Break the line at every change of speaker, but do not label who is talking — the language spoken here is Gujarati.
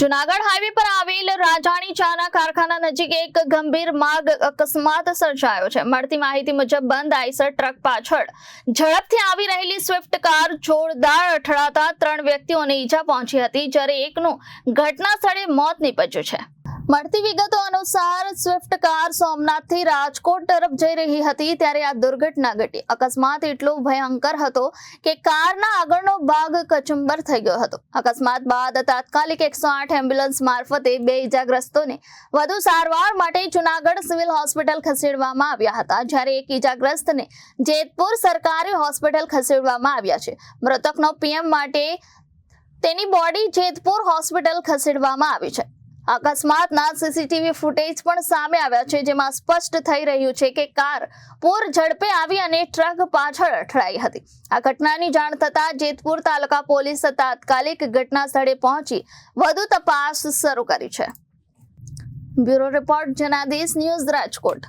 જુનાગઢ હાઈવે પર આવેલ રાજાણી ચાના કારખાના નજીક એક ગંભીર માર્ગ અકસ્માત સર્જાયો છે. મળતી માહિતી મુજબ બંધ આઈસર ટ્રક પાછળ ઝડપથી આવી રહેલી સ્વિફ્ટ કાર જોરદાર અથડાતા ત્રણ વ્યક્તિઓને ઈજા પહોંચી હતી, જ્યારે એકનું ઘટના સ્થળે મોત નીપજ્યું છે. મળતી વિગતો અનુસાર સ્વિફ્ટ કાર સોમનાથથી રાજકોટ તરફ જઈ રહી હતી ત્યારે આ દુર્ઘટના ઘટી. અકસ્માત એટલો ભયંકર હતો કે કારના આગળનો ભાગ કચુંબર થઈ ગયો હતો. અકસ્માત બાદ તાત્કાલિક એકસો આઠ એમ્બ્યુલન્સ મારફતે બે ઇજાગ્રસ્તોને વધુ સારવાર માટે જુનાગઢ સિવિલ હોસ્પિટલ ખસેડવામાં આવ્યા હતા. જ્યારે એક ઇજાગ્રસ્તને જેતપુર સરકારી હોસ્પિટલ ખસેડવામાં આવ્યા છે. મૃતકનો પીએમ માટે તેની બોડી જેતપુર હોસ્પિટલ ખસેડવામાં આવી છે. અકસ્માતના સીસીટીવી ફૂટેજ પણ સામે આવ્યા છે, જેમાં સ્પષ્ટ થઈ રહ્યું છે કે કાર પૂર ઝડપે આવી અને ટ્રક પાછળ અથડાઈ હતી. આ ઘટનાની જાણ થતાં જેતપુર તાલુકા પોલીસ તાત્કાલિક ઘટના સ્થળે પહોંચી વધુ તપાસ શરૂ કરી છે. Bureau report, Janadesh news Rajkot.